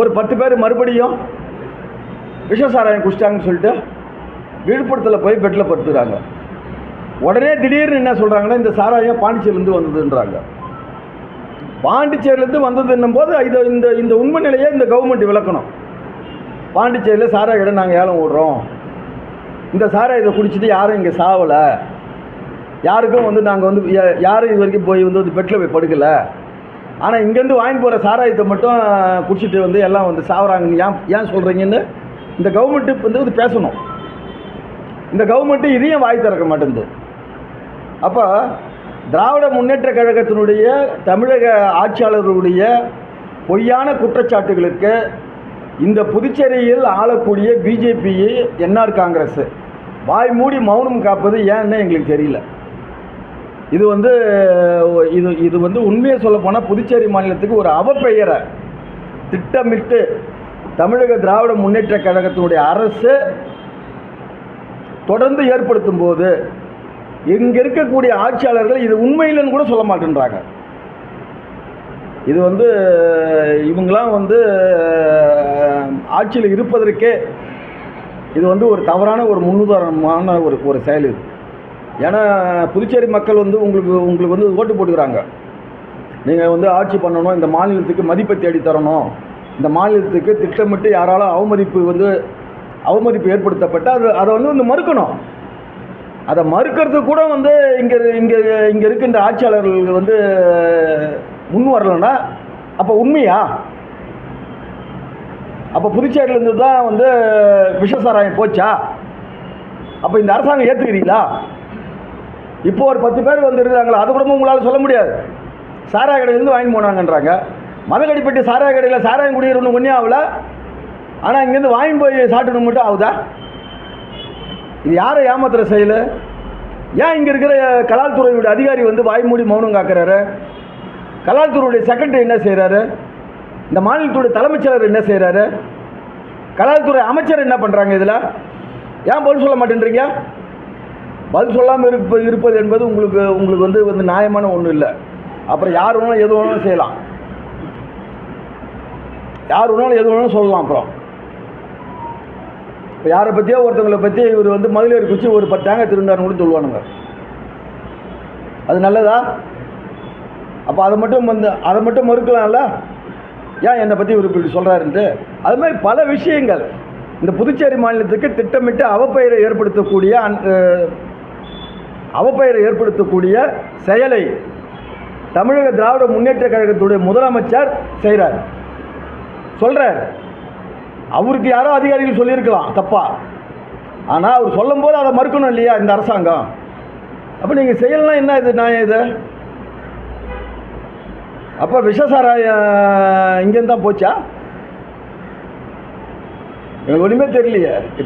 ஒரு பத்து பேர் மறுபடியும் விஷசாராயம் குடிச்சிட்டாங்கன்னு சொல்லிட்டு விழுப்புரத்தில் போய் பெட்டில் படுத்துறாங்க. உடனே திடீர்னு என்ன சொல்கிறாங்கன்னா இந்த சாராயம் பாண்டிச்சேரிலேருந்து வந்ததுன்றாங்க. பாண்டிச்சேரிலேருந்து வந்ததுன்னும் போது இது இந்த இந்த உண்மை நிலையை இந்த கவர்மெண்ட் விளக்கணும். பாண்டிச்சேரியில் சாராய இடம் நாங்கள் ஏலம் விடுறோம் இந்த சாராயத்தை குடிச்சிட்டு யாரும் இங்கே சாவலை. யாருக்கும் வந்து நாங்கள் வந்து யாரும் இது வரைக்கும் போய் வந்து பெட்டில் போய் படுக்கலை. ஆனால் இங்கேருந்து வாங்கி போகிற சாராயத்தை மட்டும் குடிச்சிட்டு வந்து எல்லாம் வந்து சாவறாங்கன்னு ஏன் ஏன் சொல்கிறீங்கன்னு இந்த கவர்மெண்ட்டு வந்து இது பேசணும். இந்த கவர்மெண்ட்டு இதையும் வாய் திறக்க மாட்டேங்குது. அப்போ திராவிட முன்னேற்ற கழகத்தினுடைய தமிழக ஆட்சியாளர்களுடைய பொய்யான குற்றச்சாட்டுகளுக்கு இந்த புதுச்சேரியில் ஆளக்கூடிய பிஜேபி என்ஆர் காங்கிரஸ். வாய் மூடி மௌனம் காப்பது ஏன்னு எங்களுக்கு தெரியல. இது வந்து இது இது வந்து உண்மையை சொல்லப்போனால் புதுச்சேரி மாநிலத்துக்கு ஒரு அவப்பெயரை திட்டமிட்டு தமிழக திராவிட முன்னேற்ற கழகத்தினுடைய அரசு தொடர்ந்து ஏற்படுத்தும் போது இங்கே இருக்கக்கூடிய ஆட்சியாளர்கள் இது உண்மையில்லைன்னு கூட சொல்ல மாட்டேன்றாங்க. இது வந்து இவங்களாம் வந்து ஆட்சியில் இருப்பதற்கே இது வந்து ஒரு தவறான ஒரு முன்னுதாரணமான ஒரு ஒரு செயல் இது. ஏன்னா புதுச்சேரி மக்கள் வந்து உங்களுக்கு உங்களுக்கு வந்து ஓட்டு போட்டுக்கிறாங்க. நீங்கள் வந்து ஆட்சி பண்ணணும் இந்த மாநிலத்துக்கு மதிப்பை தேடி தரணும். இந்த மாநிலத்துக்கு திட்டமிட்டு யாராலும் அவமதிப்பு வந்து அவமதிப்பு ஏற்படுத்தப்பட்டு அது அதை வந்து வந்து மறுக்கணும். அதை மறுக்கிறது கூட வந்து இங்கே இங்கே இங்கே இருக்கின்ற ஆட்சியாளர்கள் வந்து முன் வரலன்னா அப்போ உண்மையா? அப்போ புதுச்சேரியிலேருந்து தான் வந்து விஷசாராயம் போச்சா? அப்போ இந்த அரசாங்கம் ஏற்றுக்கிறீங்களா இப்போ ஒரு பத்து பேர் வந்து இருக்கிறாங்களா அது கூட உங்களால் சொல்ல முடியாது. சாராய கடையிலேருந்து வாங்கி போனாங்கன்றாங்க. மதகடிப்பட்டி சாராய கடையில் சாராயம் குடிக்கிறவனு ஒன்றே ஆகல. ஆனால் இங்கேருந்து வாங்கி போய் சாப்பிட்டு மட்டும் ஆகுதா? இது யாரை ஏமாத்துற செயல்? ஏன் இங்கே இருக்கிற கலால்துறையுடைய அதிகாரி வந்து வாய் மூடி மௌனம் காக்கிறாரு? கலால்துறையுடைய செக்ரட்டரி என்ன செய்கிறாரு இந்த மாநிலத்துடைய தலைமைச் செயலர் என்ன செய்கிறாரு கலால்துறை அமைச்சர் என்ன பண்ணுறாங்க இதில்? ஏன் பதில் சொல்ல மாட்டேன்றீங்க? பதில் சொல்லாமல் இருப்ப இருப்பது என்பது உங்களுக்கு உங்களுக்கு வந்து வந்து நியாயமான ஒன்றும் இல்லை. அப்புறம் யார் வேணாலும் எது வேணாலும் செய்யலாம். யார் வேணாலும் எது வேணாலும் சொல்லலாம் அப்புறம். இப்போ யாரை பற்றியோ ஒருத்தவங்களை பற்றி இவர் வந்து மதுளேறி குச்சி ஒரு பத்து தேங்காய் திருண்டான்னு கூட சொல்லுவானுங்க. அது நல்லதா? அப்போ அதை மட்டும் வந்து அதை மட்டும் மறுக்கலாம்ல? ஏன் என்னை பற்றி இவர் இப்படி சொல்கிறாருன்ட்டு அது மாதிரி பல விஷயங்கள். இந்த புதுச்சேரி மாநிலத்துக்கு திட்டமிட்டு அவப்பெயரை ஏற்படுத்தக்கூடிய அந்- அவப்பெயரை ஏற்படுத்தக்கூடிய செயலை தமிழக திராவிட முன்னேற்ற கழகத்துடைய முதலமைச்சர் செய்கிறார் சொல்கிறார் அவருக்கு யாரோ அதிகாரிகள் சொல்லியிருக்கலாம் தப்பா. ஆனால் அவர் சொல்லும்போது அதை மறுக்கணும் இல்லையா இந்த அரசாங்கம்? அப்போ நீங்கள் செய்யலாம் என்ன இது நான் இது? அப்போ விஷசாராயம் இங்கேருந்து தான் போச்சா? எனக்கு ஒன்றுமே தெரியலையே.